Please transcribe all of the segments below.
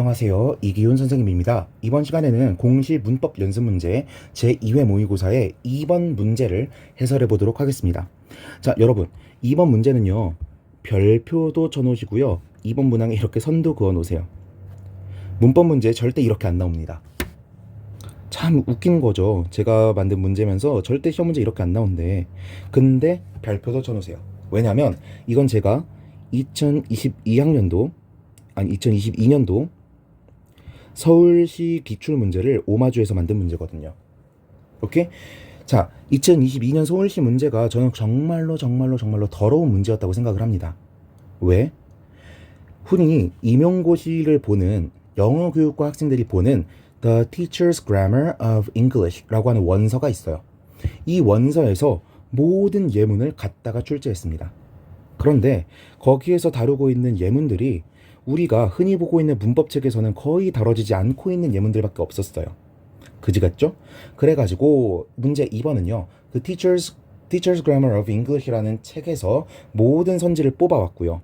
안녕하세요. 이기훈 선생님입니다. 이번 시간에는 공시 문법 연습 문제 제2회 모의고사의 2번 문제를 해설해 보도록 하겠습니다. 자, 여러분. 2번 문제는요. 별표도 쳐 놓으시고요. 2번 문항에 이렇게 선도 그어 놓으세요. 문법 문제 절대 이렇게 안 나옵니다. 참 웃긴 거죠. 제가 만든 문제면서 절대 시험 문제 이렇게 안 나온대. 근데 별표도 쳐 놓으세요. 왜냐면 이건 제가 2022학년도 아니 2022년도 서울시 기출 문제를 오마주에서 만든 문제거든요. 오케이? 자, 2022년 서울시 문제가 저는 정말로 정말로 정말로 더러운 문제였다고 생각을 합니다. 왜? 흔히 임용고시를 보는 영어 교육과 학생들이 보는 The Teacher's Grammar of English라고 하는 원서가 있어요. 이 원서에서 모든 예문을 갖다가 출제했습니다. 그런데 거기에서 다루고 있는 예문들이 우리가 흔히 보고 있는 문법책에서는 거의 다뤄지지 않고 있는 예문들밖에 없었어요. 그지 같죠? 그래가지고 문제 2번은요. 그 Teacher's, Teacher's Grammar of English라는 책에서 모든 선지를 뽑아왔고요.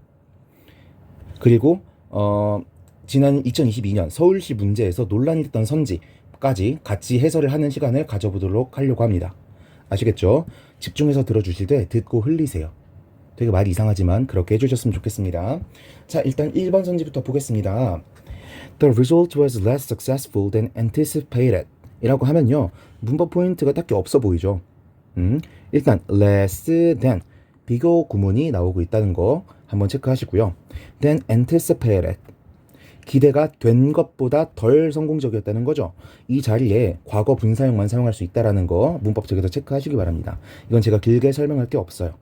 그리고 어, 지난 2022년 서울시 문제에서 논란이 됐던 선지까지 같이 해설을 하는 시간을 가져보도록 하려고 합니다. 아시겠죠? 집중해서 들어주실 때 듣고 흘리세요. 되게 말이 이상하지만 그렇게 해주셨으면 좋겠습니다. 자, 일단 1번 선지부터 보겠습니다. The result was less successful than anticipated. 이라고 하면요. 문법 포인트가 딱히 없어 보이죠. 음, 일단 less than 비교 구문이 나오고 있다는 거 한번 체크하시고요. than anticipated. 기대가 된 것보다 덜 성공적이었다는 거죠. 이 자리에 과거 분사형만 사용할 수 있다라는 거 문법책에서 체크하시기 바랍니다. 이건 제가 길게 설명할 게 없어요.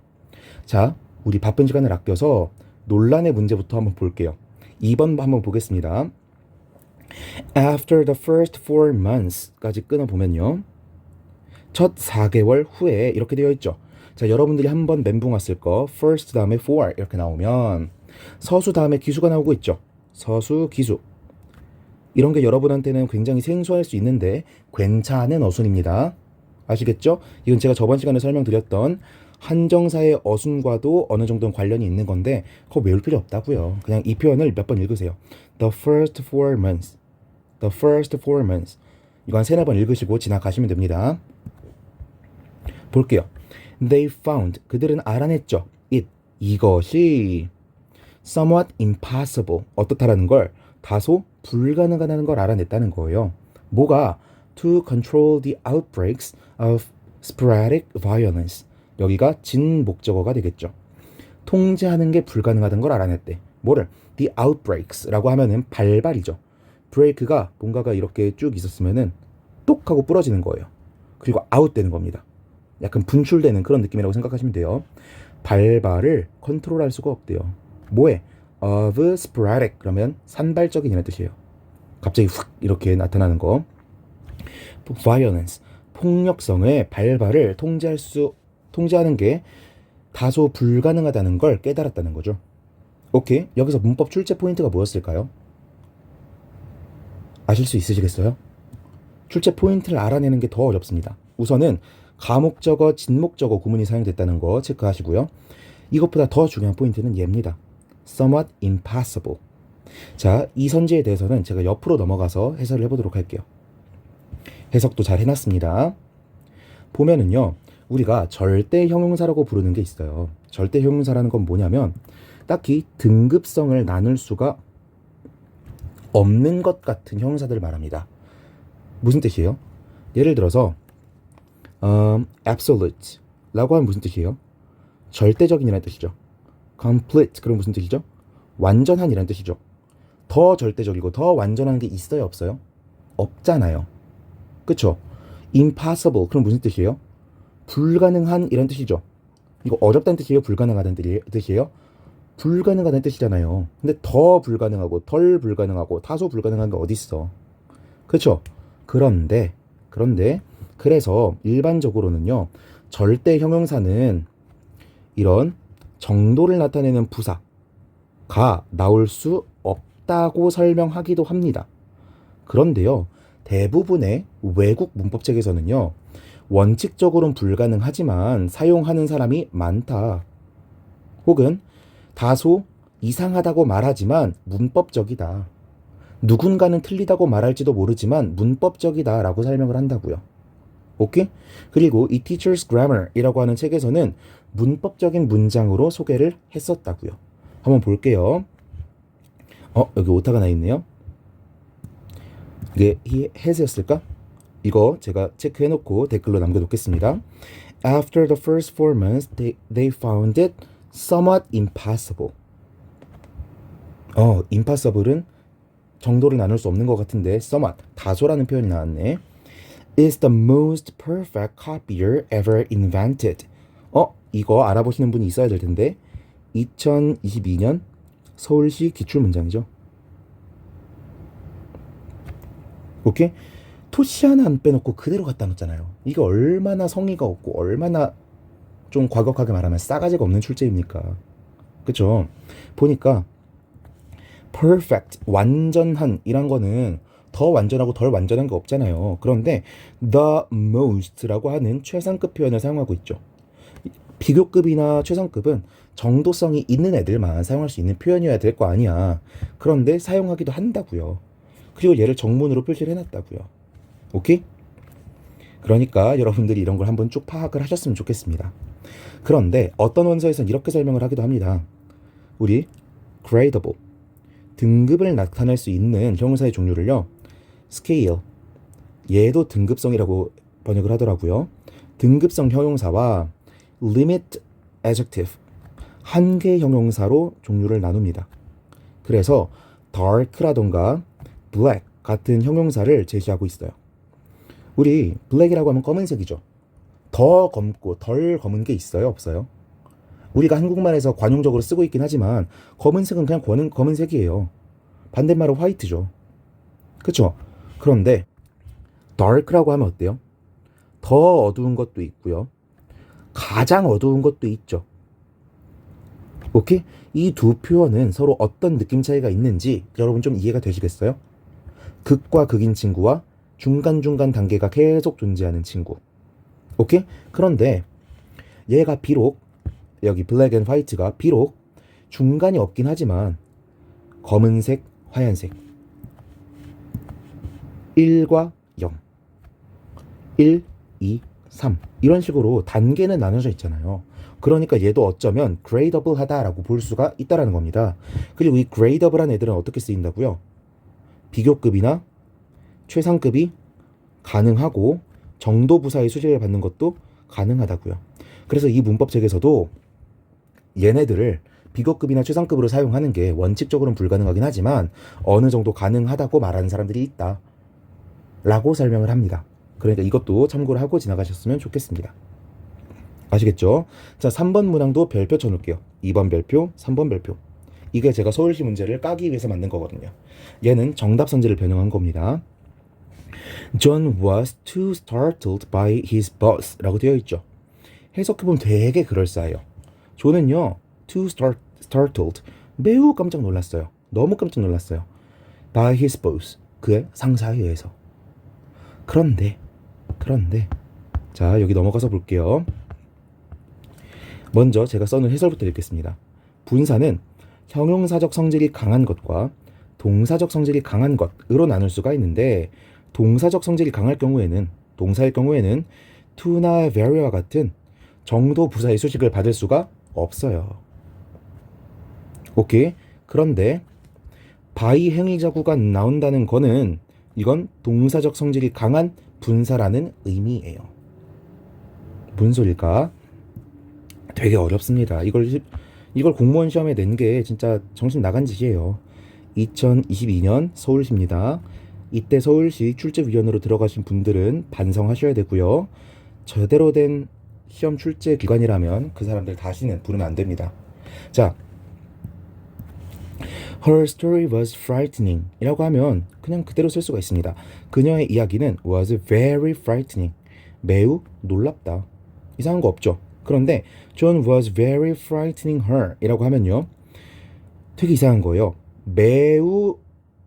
자, 우리 바쁜 시간을 아껴서 논란의 문제부터 한번 볼게요. 2번 한번 보겠습니다. After the first four months까지 끊어보면요. 첫 4개월 후에 이렇게 되어 있죠. 자, 여러분들이 한번 멘붕 왔을 거 first 다음에 four 이렇게 나오면 서수 다음에 기수가 나오고 있죠. 서수, 기수. 이런 게 여러분한테는 굉장히 생소할 수 있는데 괜찮은 어순입니다. 아시겠죠? 이건 제가 저번 시간에 설명드렸던 한정사의 어순과도 어느 정도는 관련이 있는 건데 그거 외울 필요 없다고요. 그냥 이 표현을 몇 번 읽으세요. The first four months. The first four months. 한 세네 번 읽으시고 지나가시면 됩니다. 볼게요. They found. 그들은 알아냈죠. It. 이것이 somewhat impossible. 어떻다라는 걸 다소 불가능하다는 걸 알아냈다는 거예요. 뭐가 to control the outbreaks of sporadic violence. 여기가 진 목적어가 되겠죠. 통제하는 게 불가능하다는 걸 알아냈대. 뭐를? The outbreaks라고 하면은 발발이죠. 브레이크가 뭔가가 이렇게 쭉 있었으면은 똑 하고 부러지는 거예요. 그리고 아웃되는 겁니다. 약간 분출되는 그런 느낌이라고 생각하시면 돼요. 발발을 컨트롤할 수가 없대요. 뭐에? of sporadic 그러면 산발적인이라는 뜻이에요. 갑자기 훅 이렇게 나타나는 거. violence 폭력성의 발발을 통제할 수 통제하는 게 다소 불가능하다는 걸 깨달았다는 거죠. 오케이. 여기서 문법 출제 포인트가 뭐였을까요? 아실 수 있으시겠어요? 출제 포인트를 알아내는 게 더 어렵습니다. 우선은 가목적어, 진목적어 구문이 사용됐다는 거 체크하시고요. 이것보다 더 중요한 포인트는 얘입니다. somewhat impossible. 자, 이 선지에 대해서는 제가 옆으로 넘어가서 해설을 해보도록 할게요. 해석도 잘 해놨습니다. 보면은요, 우리가 절대 형용사라고 부르는 게 있어요. 절대 형용사라는 건 뭐냐면 딱히 등급성을 나눌 수가 없는 것 같은 형용사들을 말합니다. 무슨 뜻이에요? 예를 들어서 um, absolute라고 하면 무슨 뜻이에요? 절대적인이라는 뜻이죠. complete 그럼 무슨 뜻이죠? 완전한이라는 뜻이죠. 더 절대적이고 더 완전한 게 있어요, 없어요? 없잖아요. 그쵸? impossible 그럼 무슨 뜻이에요? 불가능한 이런 뜻이죠. 이거 어렵다는 뜻이에요? 불가능하다는 뜻이에요? 불가능하다는 뜻이잖아요. 근데 더 불가능하고 덜 불가능하고 다소 불가능한 게 어디 있어? 그렇죠? 그런데 그런데 그래서 일반적으로는요. 절대 형용사는 이런 정도를 나타내는 부사가 나올 수 없다고 설명하기도 합니다. 그런데요. 대부분의 외국 문법책에서는요. 원칙적으로는 불가능하지만 사용하는 사람이 많다. 혹은 다소 이상하다고 말하지만 문법적이다. 누군가는 틀리다고 말할지도 모르지만 문법적이다 라고 설명을 한다고요. 오케이? 그리고 이 Teacher's Grammar이라고 하는 책에서는 문법적인 문장으로 소개를 했었다고요. 한번 볼게요. 어, 여기 오타가 나 있네요. 이게 has였을까? 이거 제가 체크해 놓고 댓글로 남겨 놓겠습니다. After the first four months, they, they found it somewhat impossible. 어, impossible은 정도를 나눌 수 없는 것 같은데 somewhat 다소라는 표현이 나왔네. is the most perfect copier ever invented. 어, 이거 알아보시는 분이 있어야 될 텐데 2022년 서울시 기출 문장이죠. 오케이? 토시 하나 안 빼놓고 그대로 갖다 놓잖아요. 이게 얼마나 성의가 없고 얼마나 좀 과격하게 말하면 싸가지가 없는 출제입니까? 그쵸? 보니까 perfect, 완전한 이란 거는 더 완전하고 덜 완전한 게 없잖아요. 그런데 the most라고 하는 최상급 표현을 사용하고 있죠. 비교급이나 최상급은 정도성이 있는 애들만 사용할 수 있는 표현이어야 될 거 아니야. 그런데 사용하기도 한다고요. 그리고 얘를 정문으로 표시를 해놨다고요. 오케이? 그러니까 여러분들이 이런 걸 한번 쭉 파악을 하셨으면 좋겠습니다. 그런데 어떤 원서에서는 이렇게 설명을 하기도 합니다. 우리 gradable 등급을 나타낼 수 있는 형용사의 종류를요. scale 얘도 등급성이라고 번역을 하더라고요. 등급성 형용사와 limit adjective 한계 형용사로 종류를 나눕니다. 그래서 dark라던가 black 같은 형용사를 제시하고 있어요. 우리 black이라고 하면 검은색이죠. 더 검고 덜 검은 게 있어요, 없어요? 우리가 한국말에서 관용적으로 쓰고 있긴 하지만 검은색은 그냥 검은, 검은색이에요. 반대말은 화이트죠. 그쵸? 그런데 dark라고 하면 어때요? 더 어두운 것도 있고요. 가장 어두운 것도 있죠. 오케이? 이 두 표현은 서로 어떤 느낌 차이가 있는지 여러분 좀 이해가 되시겠어요? 극과 극인 친구와 중간중간 단계가 계속 존재하는 친구. 오케이? 그런데 얘가 비록 여기 블랙 앤 화이트가 비록 중간이 없긴 하지만 검은색, 하얀색 1과 0 1, 2, 3 이런 식으로 단계는 나눠져 있잖아요. 그러니까 얘도 어쩌면 gradable 하다라고 볼 수가 있다라는 겁니다. 그리고 이 gradable한 애들은 어떻게 쓰인다고요? 비교급이나 최상급이 가능하고 정도 부사의 수식을 받는 것도 가능하다고요. 그래서 이 문법 책에서도 얘네들을 비교급이나 최상급으로 사용하는 게 원칙적으로는 불가능하긴 하지만 어느 정도 가능하다고 말하는 사람들이 있다. 라고 설명을 합니다. 그러니까 이것도 참고를 하고 지나가셨으면 좋겠습니다. 아시겠죠? 자, 3번 문항도 별표 쳐놓을게요. 2번 별표, 3번 별표. 이게 제가 서울시 문제를 까기 위해서 만든 거거든요. 얘는 정답 선지를 변형한 겁니다. John was too startled by his boss 라고 되어 있죠. 해석해보면 되게 그럴싸해요. 존은요, too start, startled, 매우 깜짝 놀랐어요. 너무 깜짝 놀랐어요. by his boss, 그의 상사에 의해서. 그런데, 그런데, 자, 여기 넘어가서 볼게요. 먼저 제가 써놓은 해설부터 읽겠습니다. 분사는 형용사적 성질이 강한 것과 동사적 성질이 강한 것으로 나눌 수가 있는데 동사적 성질이 강할 경우에는 동사일 경우에는 to나 very와 같은 정도 부사의 수식을 받을 수가 없어요. 오케이. 그런데 by 행위자구가 나온다는 거는 이건 동사적 성질이 강한 분사라는 의미예요. 무슨 소릴까? 되게 어렵습니다. 이걸 이걸 공무원 시험에 낸 게 진짜 정신 나간 짓이에요. 2022년 서울시입니다. 이때 서울시 출제위원으로 들어가신 분들은 반성하셔야 되고요. 제대로 된 시험 출제 기관이라면 그 사람들 다시는 부르면 안 됩니다. 자, Her story was frightening 이라고 하면 그냥 그대로 쓸 수가 있습니다. 그녀의 이야기는 was very frightening. 매우 놀랍다. 이상한 거 없죠. 그런데 John was very frightening her 이라고 하면요. 되게 이상한 거예요. 매우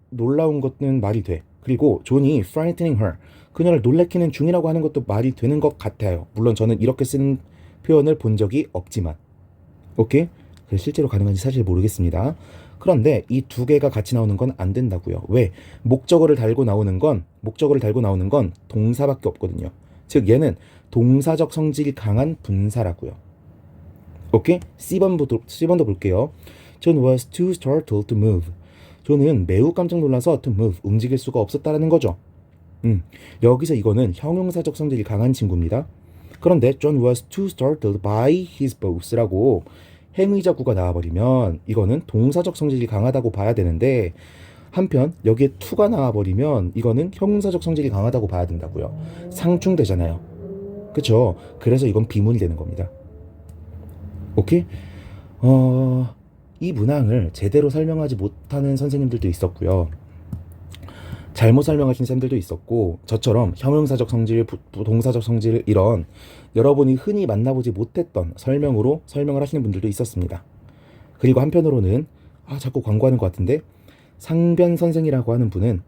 놀라운 것은 말이 돼. 그리고 존이 frightening her 그녀를 놀래키는 중이라고 하는 것도 말이 되는 것 같아요. 물론 저는 이렇게 쓴 표현을 본 적이 없지만 오케이? 그래서 실제로 가능한지 사실 모르겠습니다. 그런데 이 두 개가 같이 나오는 건 안 된다고요. 왜? 목적어를 달고 나오는 건 목적어를 달고 나오는 건 동사밖에 없거든요. 즉 얘는 동사적 성질이 강한 분사라고요. 오케이? C번도, C번도 볼게요. John was too startled to move. 존은 매우 깜짝 놀라서 to move, 움직일 수가 없었다라는 거죠. 음, 여기서 이거는 형용사적 성질이 강한 친구입니다. 그런데 John was too startled by his boss라고 행위자구가 나와버리면 이거는 동사적 성질이 강하다고 봐야 되는데 한편 여기에 to가 나와버리면 이거는 형용사적 성질이 강하다고 봐야 된다고요. 상충되잖아요. 그쵸? 그래서 이건 비문이 되는 겁니다. 오케이? 어, 이 문항을 제대로 설명하지 못하는 선생님들도 있었고요. 잘못 설명하신 쌤들도 있었고 저처럼 형용사적 성질, 부- 동사적 성질 이런 여러분이 흔히 만나보지 못했던 설명으로 설명을 하시는 분들도 있었습니다. 그리고 한편으로는 아 자꾸 광고하는 것 같은데 상변 선생이라고 하는 분은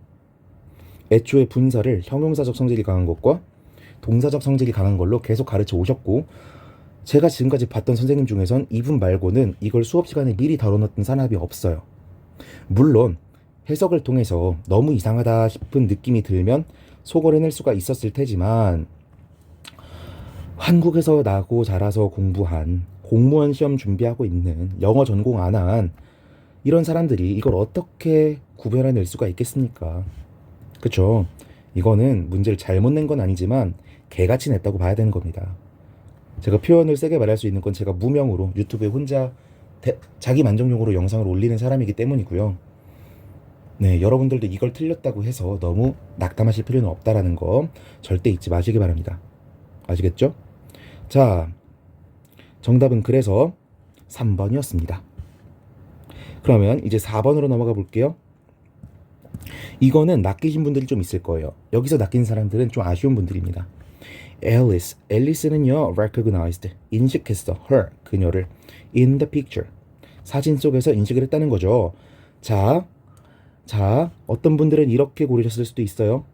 애초에 분사를 형용사적 성질이 강한 것과 동사적 성질이 강한 걸로 계속 가르쳐 오셨고 제가 지금까지 봤던 선생님 중에선 이분 말고는 이걸 수업 시간에 미리 다뤄놨던 사람이 없어요. 물론 해석을 통해서 너무 이상하다 싶은 느낌이 들면 속을 해낼 수가 있었을 테지만 한국에서 나고 자라서 공부한 공무원 시험 준비하고 있는 영어 전공 안 한 이런 사람들이 이걸 어떻게 구별해낼 수가 있겠습니까? 그쵸? 이거는 문제를 잘못 낸 건 아니지만 개같이 냈다고 봐야 되는 겁니다. 제가 표현을 세게 말할 수 있는 건 제가 무명으로 유튜브에 혼자 대- 자기 만족용으로 영상을 올리는 사람이기 때문이고요. 네, 여러분들도 이걸 틀렸다고 해서 너무 낙담하실 필요는 없다라는 거 절대 잊지 마시기 바랍니다. 아시겠죠? 자, 정답은 그래서 3번이었습니다. 그러면 이제 4번으로 넘어가 볼게요. 이거는 낚이신 분들이 좀 있을 거예요. 여기서 낚인 사람들은 좀 아쉬운 분들입니다. 앨리스, 앨리스는요, recognized, 인식했어, her, 그녀를, in the picture, 사진 속에서 인식을 했다는 거죠. 자, 자, 어떤 분들은 이렇게 고르셨을 수도 있어요.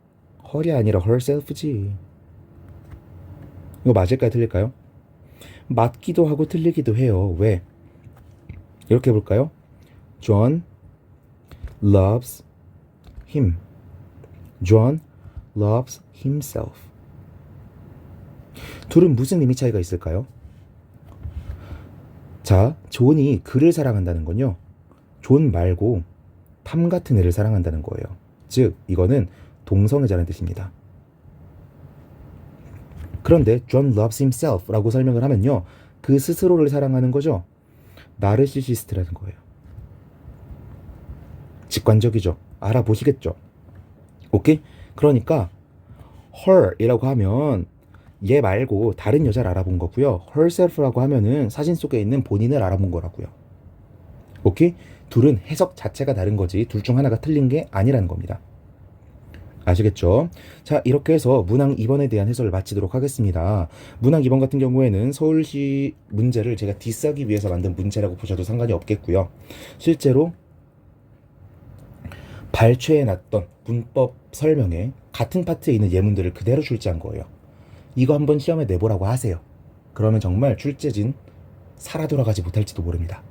헐이 아니라 herself지. 이거 맞을까요, 틀릴까요? 맞기도 하고 틀리기도 해요. 왜? 이렇게 해볼까요? John loves him. John loves himself. 둘은 무슨 의미 차이가 있을까요? 자, 존이 그를 사랑한다는 건요. 존 말고 탐 같은 애를 사랑한다는 거예요. 즉, 이거는 동성애자라는 뜻입니다. 그런데 John loves himself라고 설명을 하면요. 그 스스로를 사랑하는 거죠. 나르시시스트라는 거예요. 직관적이죠. 알아보시겠죠. 오케이? 그러니까 her이라고 하면 얘 말고 다른 여자를 알아본 거고요. herself라고 하면은 사진 속에 있는 본인을 알아본 거라고요. 오케이? 둘은 해석 자체가 다른 거지 둘 중 하나가 틀린 게 아니라는 겁니다. 아시겠죠? 자, 이렇게 해서 문항 2번에 대한 해설을 마치도록 하겠습니다. 문항 2번 같은 경우에는 서울시 문제를 제가 뒷싸기 위해서 만든 문제라고 보셔도 상관이 없겠고요. 실제로 발췌해 놨던 문법 설명에 같은 파트에 있는 예문들을 그대로 출제한 거예요. 이거 한번 시험에 내보라고 하세요. 그러면 정말 출제진 살아 돌아가지 못할지도 모릅니다.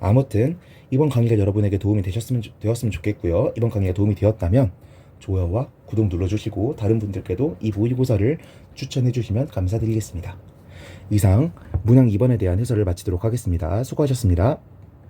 아무튼 이번 강의가 여러분에게 도움이 되셨으면 좋- 되었으면 좋겠고요. 이번 강의가 도움이 되었다면 좋아요와 구독 눌러주시고 다른 분들께도 이 모의고사를 추천해 주시면 감사드리겠습니다. 이상 문항 2번에 대한 해설을 마치도록 하겠습니다. 수고하셨습니다.